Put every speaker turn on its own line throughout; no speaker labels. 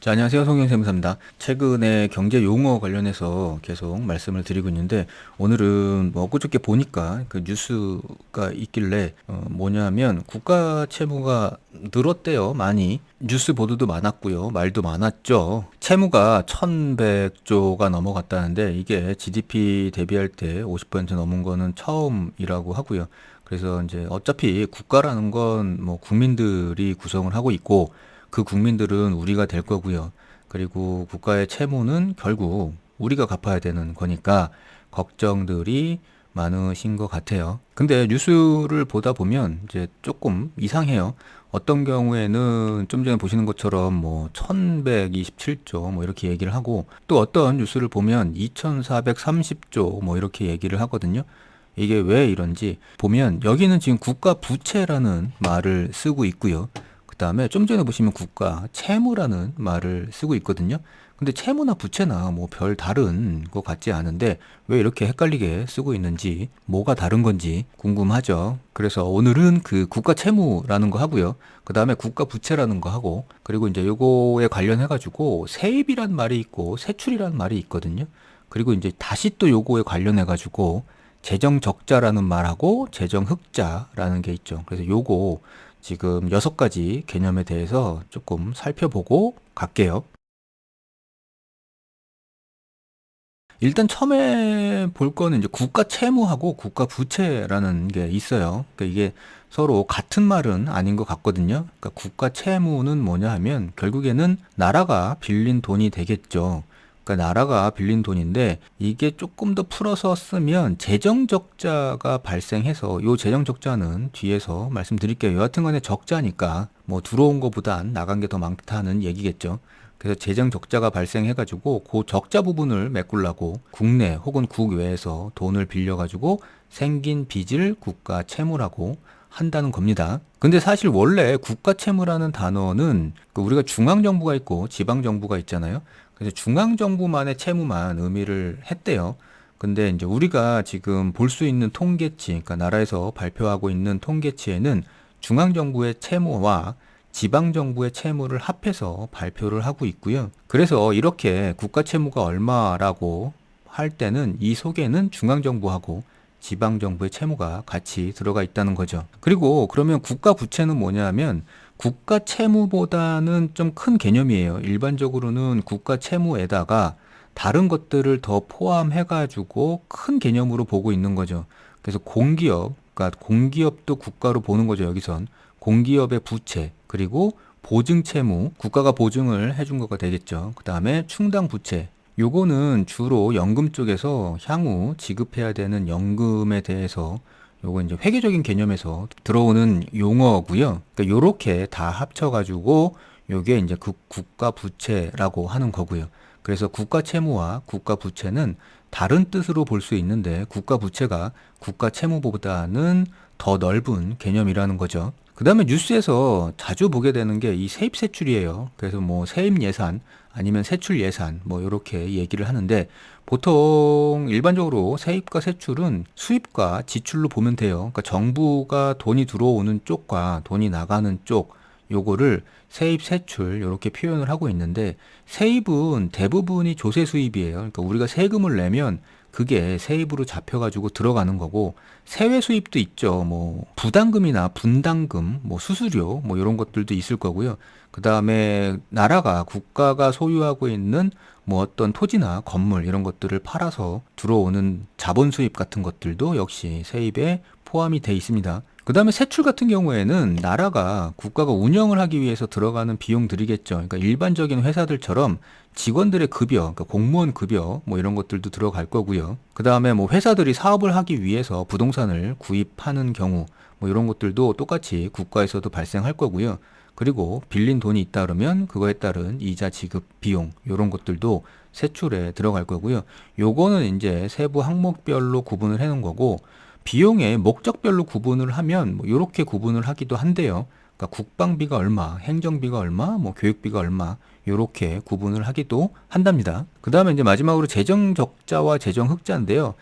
자, 안녕하세요. 송영세무사입니다. 최근에 경제 용어 관련해서 계속 말씀을 드리고 있는데, 오늘은 뭐 엊그저께 보니까 그 뉴스가 있길래, 어, 뭐냐면, 국가 채무가 늘었대요. 많이. 뉴스 보도도 많았고요. 말도 많았죠. 채무가 1100조가 넘어갔다는데, 이게 GDP 대비할 때 50% 넘은 거는 처음이라고 하고요. 그래서 이제 어차피 국가라는 건 뭐 국민들이 구성을 하고 있고, 그 국민들은 우리가 될 거고요. 그리고 국가의 채무는 결국 우리가 갚아야 되는 거니까 걱정들이 많으신 것 같아요. 근데 뉴스를 보다 보면 이제 조금 이상해요. 어떤 경우에는 좀 전에 보시는 것처럼 뭐 1127조 뭐 이렇게 얘기를 하고 또 어떤 뉴스를 보면 2430조 뭐 이렇게 얘기를 하거든요. 이게 왜 이런지 보면 여기는 지금 국가 부채라는 말을 쓰고 있고요. 그다음에 좀 전에 보시면 국가 채무라는 말을 쓰고 있거든요. 근데 채무나 부채나 뭐 별 다른 것 같지 않은데 왜 이렇게 헷갈리게 쓰고 있는지 뭐가 다른 건지 궁금하죠. 그래서 오늘은 그 국가 채무라는 거 하고요. 그 다음에 국가 부채라는 거 하고 그리고 이제 요거에 관련해 가지고 세입이란 말이 있고 세출이란 말이 있거든요. 그리고 이제 다시 또 요거에 관련해 가지고 재정 적자라는 말하고 재정 흑자라는 게 있죠. 그래서 요거 지금 여섯 가지 개념에 대해서 조금 살펴보고 갈게요. 일단 처음에 볼 거는 이제 국가 채무하고 국가 부채라는 게 있어요. 그러니까 이게 서로 같은 말은 아닌 것 같거든요. 그러니까 국가 채무는 뭐냐 하면 결국에는 나라가 빌린 돈이 되겠죠. 그러니까 나라가 빌린 돈인데 이게 조금 더 풀어서 쓰면 재정 적자가 발생해서 요 재정 적자는 뒤에서 말씀드릴게요. 여하튼 간에 적자니까 뭐 들어온 것보단 나간 게 더 많다는 얘기겠죠. 그래서 재정 적자가 발생해가지고 그 적자 부분을 메꾸려고 국내 혹은 국외에서 돈을 빌려가지고 생긴 빚을 국가 채무라고 한다는 겁니다. 근데 사실 원래 국가 채무라는 단어는 그 우리가 중앙 정부가 있고 지방 정부가 있잖아요. 그래서 중앙 정부만의 채무만 의미를 했대요. 근데 이제 우리가 지금 볼 수 있는 통계치, 그러니까 나라에서 발표하고 있는 통계치에는 중앙 정부의 채무와 지방 정부의 채무를 합해서 발표를 하고 있고요. 그래서 이렇게 국가 채무가 얼마라고 할 때는 이 속에는 중앙 정부하고 지방 정부의 채무가 같이 들어가 있다는 거죠. 그리고 그러면 국가 부채는 뭐냐면 국가 채무보다는 좀 큰 개념이에요. 일반적으로는 국가 채무에다가 다른 것들을 더 포함해 가지고 큰 개념으로 보고 있는 거죠. 그래서 공기업, 그러니까 공기업도 국가로 보는 거죠, 여기선. 공기업의 부채, 그리고 보증 채무, 국가가 보증을 해준 거가 되겠죠. 그 다음에 충당 부채, 요거는 주로 연금 쪽에서 향후 지급해야 되는 연금에 대해서 요거 이제 회계적인 개념에서 들어오는 용어고요. 그러니까 요렇게 다 합쳐가지고 요게 이제 그 국가 부채라고 하는 거고요. 그래서 국가 채무와 국가 부채는 다른 뜻으로 볼 수 있는데 국가 부채가 국가 채무보다는 더 넓은 개념이라는 거죠. 그 다음에 뉴스에서 자주 보게 되는 게 이 세입 세출이에요. 그래서 뭐 세입 예산 아니면 세출 예산 뭐 이렇게 얘기를 하는데 보통 일반적으로 세입과 세출은 수입과 지출로 보면 돼요. 그러니까 정부가 돈이 들어오는 쪽과 돈이 나가는 쪽 요거를 세입 세출 이렇게 표현을 하고 있는데 세입은 대부분이 조세 수입이에요. 그러니까 우리가 세금을 내면 그게 세입으로 잡혀가지고 들어가는 거고 세외 수입도 있죠. 뭐 부담금이나 분담금, 뭐 수수료, 뭐 이런 것들도 있을 거고요. 그 다음에 나라가 국가가 소유하고 있는 뭐 어떤 토지나 건물 이런 것들을 팔아서 들어오는 자본 수입 같은 것들도 역시 세입에 포함이 돼 있습니다. 그 다음에 세출 같은 경우에는 나라가 국가가 운영을 하기 위해서 들어가는 비용들이겠죠. 그러니까 일반적인 회사들처럼 직원들의 급여, 그러니까 공무원 급여 뭐 이런 것들도 들어갈 거고요. 그 다음에 뭐 회사들이 사업을 하기 위해서 부동산을 구입하는 경우 뭐 이런 것들도 똑같이 국가에서도 발생할 거고요. 그리고 빌린 돈이 있다 그러면 그거에 따른 이자 지급 비용 이런 것들도 세출에 들어갈 거고요. 요거는 이제 세부 항목별로 구분을 해 놓은 거고 비용의 목적별로 구분을 하면 뭐 이렇게 구분을 하기도 한데요. 그러니까 국방비가 얼마, 행정비가 얼마, 뭐 교육비가 얼마 이렇게 구분을 하기도 한답니다. 그 다음에 이제 마지막으로 재정 적자와 재정 흑자인데요.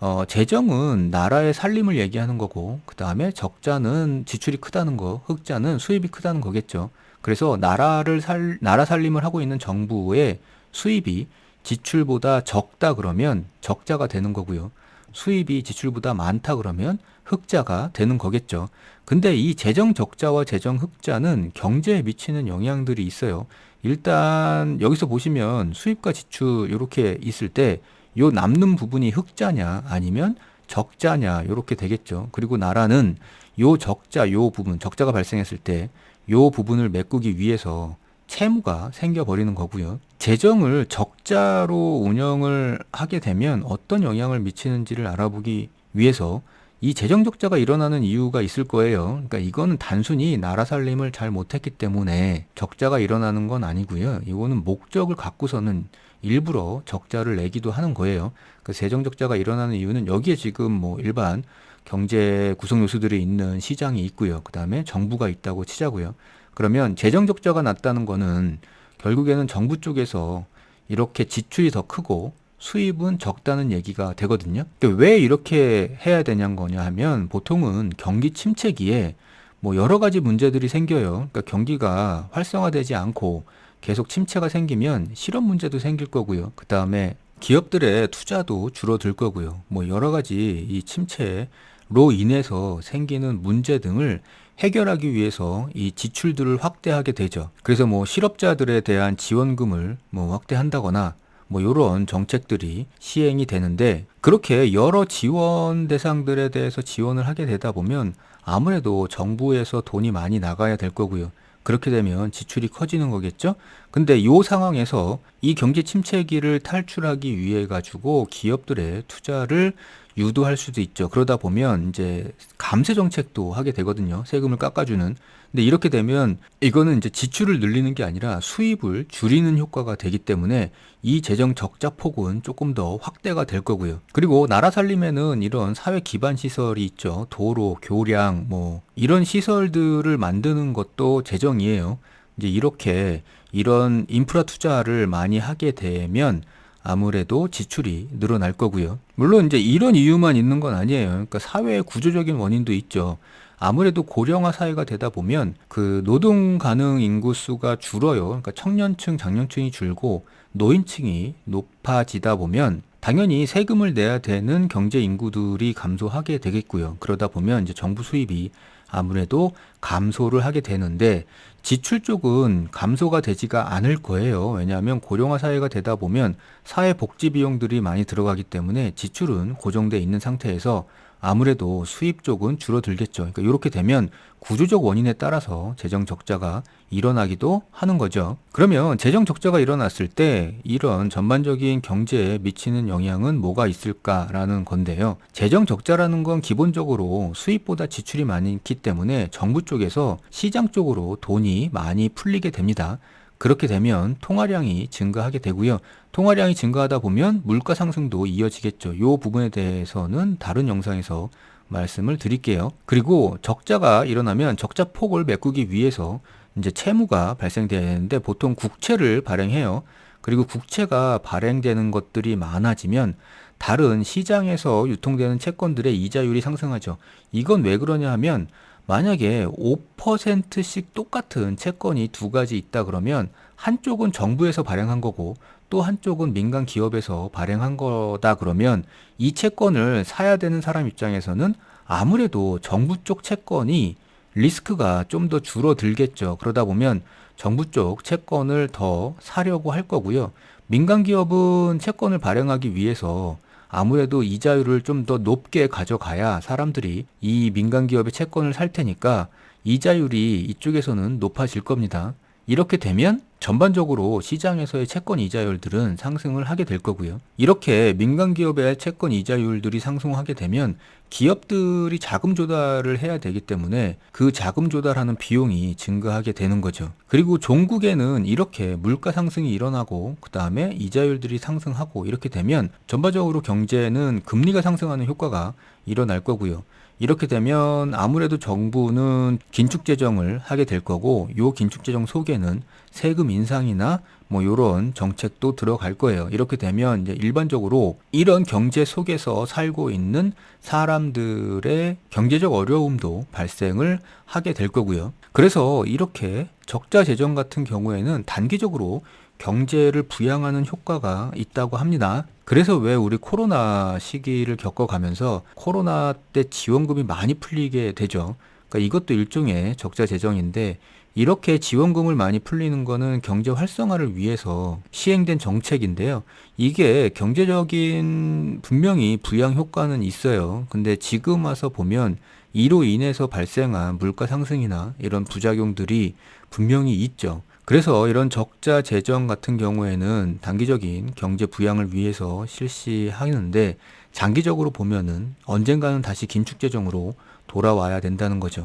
어, 재정은 나라의 살림을 얘기하는 거고, 그 다음에 적자는 지출이 크다는 거, 흑자는 수입이 크다는 거겠죠. 그래서 나라를 살, 나라 살림을 하고 있는 정부의 수입이 지출보다 적다 그러면 적자가 되는 거고요. 수입이 지출보다 많다 그러면 흑자가 되는 거겠죠. 근데 이 재정 적자와 재정 흑자는 경제에 미치는 영향들이 있어요. 일단 여기서 보시면 수입과 지출 이렇게 있을 때 요 남는 부분이 흑자냐 아니면 적자냐 이렇게 되겠죠. 그리고 나라는 요 적자 요 부분 적자가 발생했을 때 요 부분을 메꾸기 위해서 채무가 생겨버리는 거고요. 재정을 적자로 운영을 하게 되면 어떤 영향을 미치는지를 알아보기 위해서 이 재정 적자가 일어나는 이유가 있을 거예요. 그러니까 이거는 단순히 나라 살림을 잘 못했기 때문에 적자가 일어나는 건 아니고요. 이거는 목적을 갖고서는 일부러 적자를 내기도 하는 거예요. 그 재정 적자가 일어나는 이유는 여기에 지금 뭐 일반 경제 구성 요소들이 있는 시장이 있고요. 그 다음에 정부가 있다고 치자고요. 그러면 재정 적자가 났다는 거는 결국에는 정부 쪽에서 이렇게 지출이 더 크고 수입은 적다는 얘기가 되거든요. 왜 이렇게 해야 되냐는 거냐 하면 보통은 경기 침체기에 뭐 여러 가지 문제들이 생겨요. 그러니까 경기가 활성화되지 않고 계속 침체가 생기면 실업 문제도 생길 거고요. 그 다음에 기업들의 투자도 줄어들 거고요. 뭐 여러 가지 이 침체로 인해서 생기는 문제 등을 해결하기 위해서 이 지출들을 확대하게 되죠. 그래서 뭐 실업자들에 대한 지원금을 뭐 확대한다거나 뭐 이런 정책들이 시행이 되는데 그렇게 여러 지원 대상들에 대해서 지원을 하게 되다 보면 아무래도 정부에서 돈이 많이 나가야 될 거고요. 그렇게 되면 지출이 커지는 거겠죠? 근데 이 상황에서 이 경제 침체기를 탈출하기 위해 가지고 기업들의 투자를 유도할 수도 있죠. 그러다 보면 이제 감세 정책도 하게 되거든요. 세금을 깎아주는. 근데 이렇게 되면 이거는 이제 지출을 늘리는 게 아니라 수입을 줄이는 효과가 되기 때문에 이 재정 적자 폭은 조금 더 확대가 될 거고요. 그리고 나라 살림에는 이런 사회 기반 시설이 있죠. 도로, 교량, 뭐 이런 시설들을 만드는 것도 재정이에요. 이제 이렇게 이런 인프라 투자를 많이 하게 되면 아무래도 지출이 늘어날 거고요. 물론 이제 이런 이유만 있는 건 아니에요. 그러니까 사회의 구조적인 원인도 있죠. 아무래도 고령화 사회가 되다 보면 그 노동 가능 인구 수가 줄어요. 그러니까 청년층, 장년층이 줄고 노인층이 높아지다 보면 당연히 세금을 내야 되는 경제 인구들이 감소하게 되겠고요. 그러다 보면 이제 정부 수입이 아무래도 감소를 하게 되는데 지출 쪽은 감소가 되지가 않을 거예요. 왜냐하면 고령화 사회가 되다 보면 사회 복지 비용들이 많이 들어가기 때문에 지출은 고정돼 있는 상태에서 아무래도 수입 쪽은 줄어들겠죠. 그러니까 이렇게 되면 구조적 원인에 따라서 재정 적자가 일어나기도 하는 거죠. 그러면 재정 적자가 일어났을 때 이런 전반적인 경제에 미치는 영향은 뭐가 있을까라는 건데요. 재정 적자라는 건 기본적으로 수입보다 지출이 많기 때문에 정부 쪽에서 시장 쪽으로 돈이 많이 풀리게 됩니다. 그렇게 되면 통화량이 증가하게 되고요. 통화량이 증가하다 보면 물가 상승도 이어지겠죠. 이 부분에 대해서는 다른 영상에서 말씀을 드릴게요. 그리고 적자가 일어나면 적자 폭을 메꾸기 위해서 이제 채무가 발생돼야 되는데 보통 국채를 발행해요. 그리고 국채가 발행되는 것들이 많아지면 다른 시장에서 유통되는 채권들의 이자율이 상승하죠. 이건 왜 그러냐 하면 만약에 5%씩 똑같은 채권이 두 가지 있다 그러면 한쪽은 정부에서 발행한 거고 또 한쪽은 민간 기업에서 발행한 거다 그러면 이 채권을 사야 되는 사람 입장에서는 아무래도 정부 쪽 채권이 리스크가 좀 더 줄어들겠죠. 그러다 보면 정부 쪽 채권을 더 사려고 할 거고요. 민간 기업은 채권을 발행하기 위해서 아무래도 이자율을 좀 더 높게 가져가야 사람들이 이 민간 기업의 채권을 살 테니까 이자율이 이쪽에서는 높아질 겁니다. 이렇게 되면 전반적으로 시장에서의 채권 이자율들은 상승을 하게 될 거고요. 이렇게 민간 기업의 채권 이자율들이 상승하게 되면 기업들이 자금 조달을 해야 되기 때문에 그 자금 조달하는 비용이 증가하게 되는 거죠. 그리고 종국에는 이렇게 물가 상승이 일어나고 그 다음에 이자율들이 상승하고 이렇게 되면 전반적으로 경제는 금리가 상승하는 효과가 일어날 거고요. 이렇게 되면 아무래도 정부는 긴축 재정을 하게 될 거고 요 긴축 재정 속에는 세금 인상이나 뭐 요런 정책도 들어갈 거예요. 이렇게 되면 이제 일반적으로 이런 경제 속에서 살고 있는 사람들의 경제적 어려움도 발생을 하게 될 거고요. 그래서 이렇게 적자 재정 같은 경우에는 단기적으로 경제를 부양하는 효과가 있다고 합니다. 그래서 왜 우리 코로나 시기를 겪어가면서 코로나 때 지원금이 많이 풀리게 되죠. 그러니까 이것도 일종의 적자 재정인데 이렇게 지원금을 많이 풀리는 거는 경제 활성화를 위해서 시행된 정책인데요. 이게 경제적인 분명히 부양 효과는 있어요. 근데 지금 와서 보면 이로 인해서 발생한 물가 상승이나 이런 부작용들이 분명히 있죠. 그래서 이런 적자 재정 같은 경우에는 단기적인 경제 부양을 위해서 실시하는데 장기적으로 보면은 언젠가는 다시 긴축 재정으로 돌아와야 된다는 거죠.